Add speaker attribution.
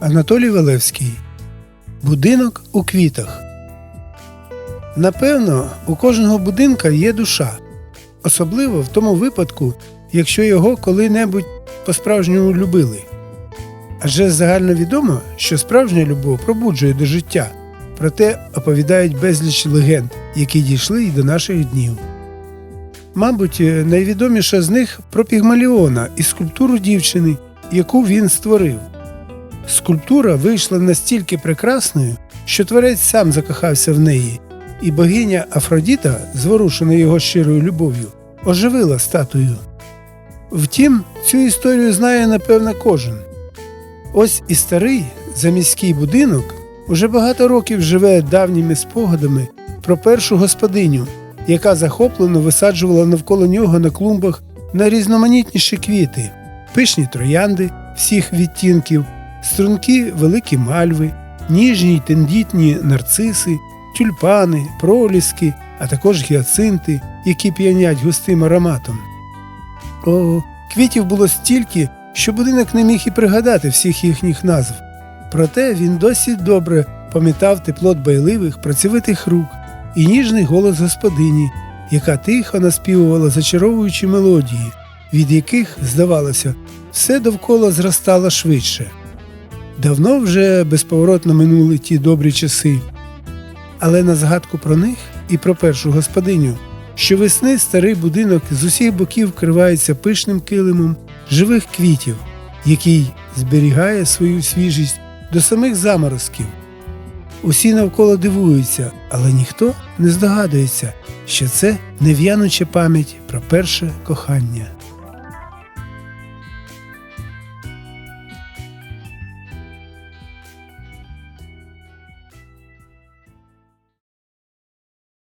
Speaker 1: Анатолій Валевський. Будинок у квітах. Напевно, у кожного будинка є душа, особливо в тому випадку, якщо його коли-небудь по-справжньому любили. Адже загально відомо, що справжня любов пробуджує до життя, проте оповідають безліч легенд, які дійшли і до наших днів. Мабуть, найвідоміша з них про Пігмаліона і скульптуру дівчини, яку він створив. Скульптура вийшла настільки прекрасною, що творець сам закохався в неї, і богиня Афродіта, зворушена його щирою любов'ю, оживила статую. Втім, цю історію знає напевно кожен. Ось і старий заміський будинок уже багато років живе давніми спогадами про першу господиню, яка захоплено висаджувала навколо нього на клумбах найрізноманітніші квіти, пишні троянди всіх відтінків, струнки великі мальви, ніжні й тендітні нарциси, тюльпани, проліски, а також гіацинти, які п'янять густим ароматом. О, квітів було стільки, що будинок не міг і пригадати всіх їхніх назв. Проте він досі добре пам'ятав тепло дбайливих, працьовитих рук і ніжний голос господині, яка тихо наспівувала зачаровуючі мелодії, від яких, здавалося, все довкола зростало швидше. Давно вже безповоротно минули ті добрі часи. Але на згадку про них і про першу господиню, щовесни старий будинок з усіх боків вкривається пишним килимом живих квітів, який зберігає свою свіжість до самих заморозків. Усі навколо дивуються, але ніхто не здогадується, що це нев'януча пам'ять про перше кохання.